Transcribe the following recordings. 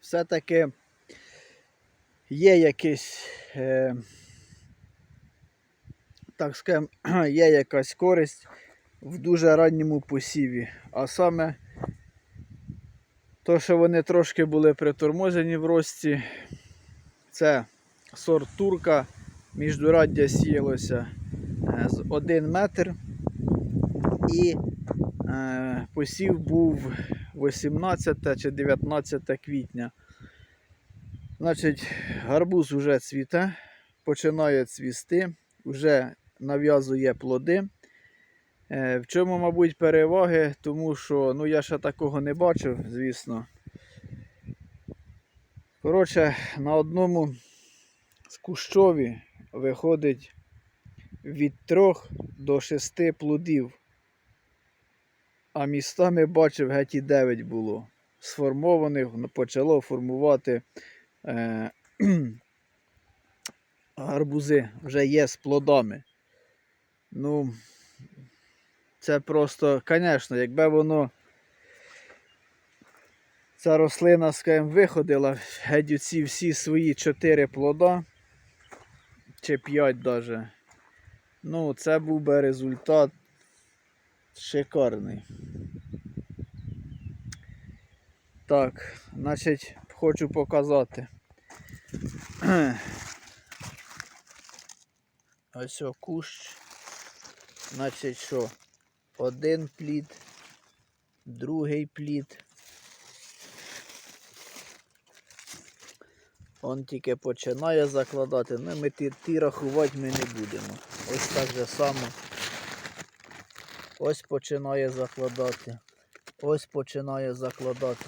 все-таки є якийсь, е, так скажемо, є якась користь в дуже ранньому посіві. А саме то, що вони трошки були притормозені в рості, це сорт турка, міждураддя сіялося е, з 1 метр. І е, посів був 18 чи 19 квітня. Значить, гарбуз вже цвіте, починає цвісти, вже нав'язує плоди. Е, В чому, мабуть, переваги, тому що ну, я ще такого не бачив, звісно. Коротше, на одному з кущові виходить від 3 до 6 плодів. А містами бачив геть і 9 було. Сформованих почало формувати е, гарбузи вже є з плодами. Ну, це просто, звісно, якби воно ця рослина, скажімо, виходила геть оці всі свої 4 плода, чи 5 навіть. Ну, це був би результат шикарний. Так, значить, хочу показати. Ось о кущ. Значить, що? Один плід, другий плід. Он тільки починає закладати, ну ми ті, ті рахувати ми не будемо. Ось так же само. Ось починає закладати. Ось починає закладати.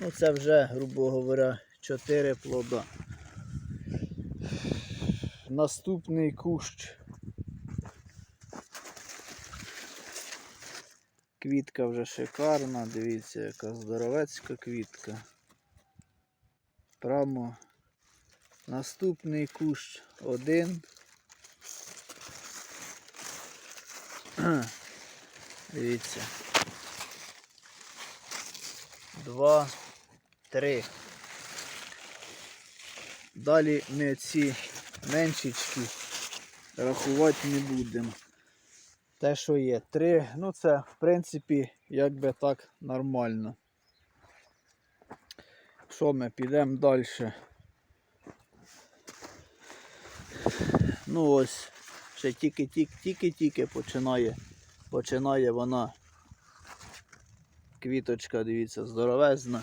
Ну це вже, грубо говоря, 4 плода. Наступний кущ. Квітка вже шикарна, дивіться, яка здоровецька квітка. Прямо наступний кущ один. Дивіться. Два, три. Далі ми ці меншечки рахувати не будемо. Те, що є, три, ну це в принципі якби так нормально. Що ми підемо далі? Ну ось, ще тільки-тільки-тільки починає, починає вона. Квіточка, дивіться, здоровезна.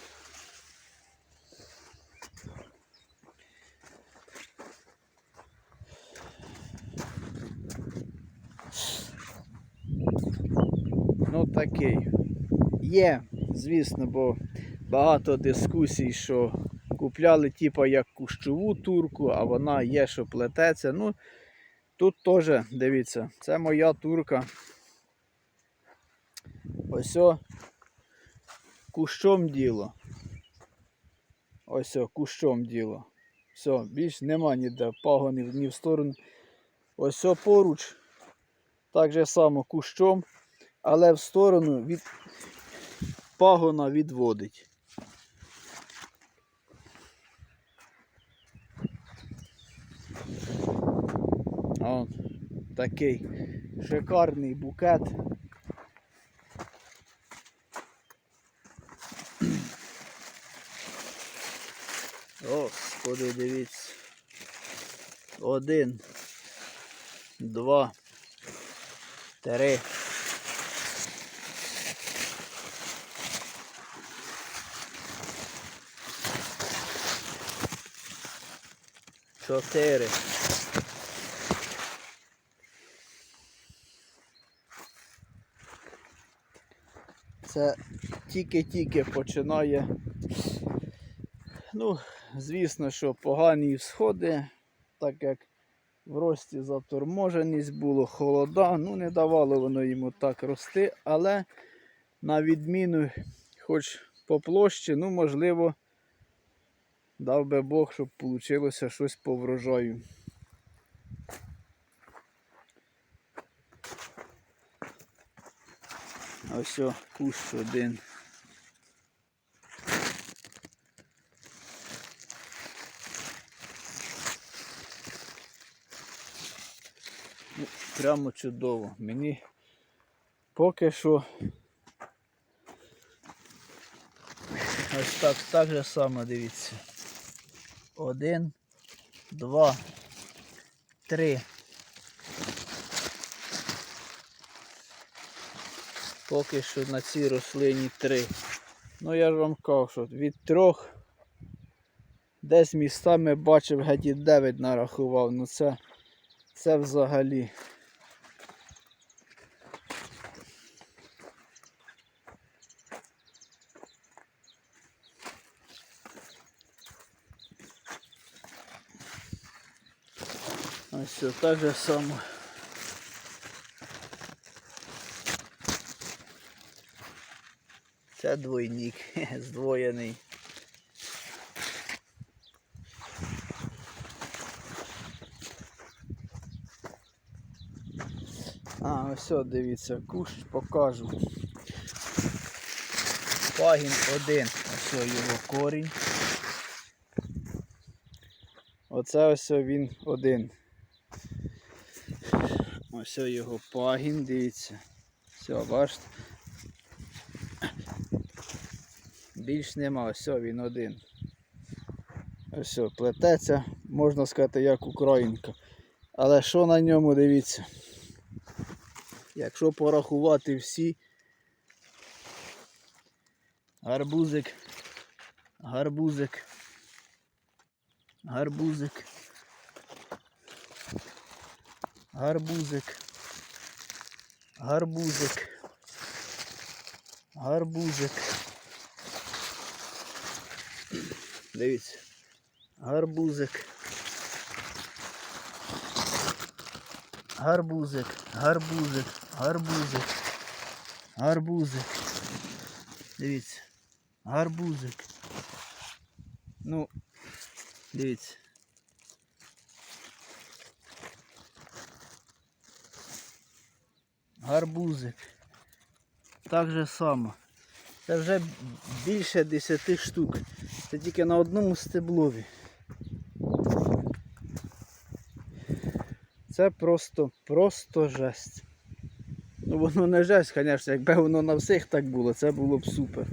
Ну такий. Є, звісно, бо багато дискусій, що купляли типа як кущову турку, а вона є, що плететься. Ну, тут теж, дивіться, це моя турка. Ось о, кущом діло. Ось о, кущом діло. Все, більш нема ніде пагонів ні в сторону. Ось о поруч. Так же само кущом, але в сторону від пагона відводить. О, такий шикарний букет. Господи, дивіться. Один, два, три. Чотири. Це тільки-тільки починає. Ну, звісно, що погані всходи, так як в рості заторможеність було холода, ну не давало воно йому так рости, але на відміну, хоч по площі, ну, можливо, дав би Бог, щоб вийшло щось по врожаю. Ось о, кущ один. Прямо чудово. Мені поки що ось так, так же само дивіться. Один, два, три. Поки що на цій рослині три. Ну я ж вам кажу, що від трьох десь містами бачив геть і 9 нарахував. Ну це, це взагалі. Ось все так же само. Це двойник здвоєний. А, ось дивіться, кущ покажу. Пагін один, ось його корінь. Оце ось він один. Ось його пагін, дивіться. Все, бачите. Більш нема, ось він один. Ось плететься, можна сказати, як українка. Але що на ньому, дивіться. Якщо порахувати всі, гарбузик, гарбузик, гарбузик, гарбузик, гарбузик, гарбузик. Дивіться, гарбузик. Гарбузик, гарбузик, гарбузик, гарбузик. Дивіться. Гарбузик. Ну, дивіться. Гарбузик. Так же само. Це вже більше 10 штук. Це тільки на одному стеблові. Це просто, просто жесть. Ну воно не жесть, звісно, якби воно на всіх так було, це було б супер.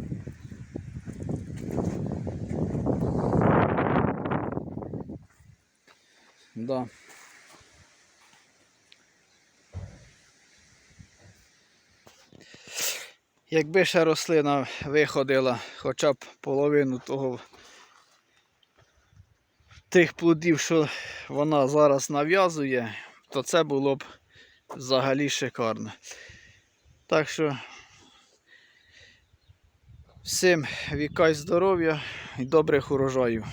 Да. Якби ще рослина виходила хоча б половину того тих плодів, що вона зараз нав'язує, то це було б взагалі шикарно. Так що всім віка й здоров'я і добрих урожаїв.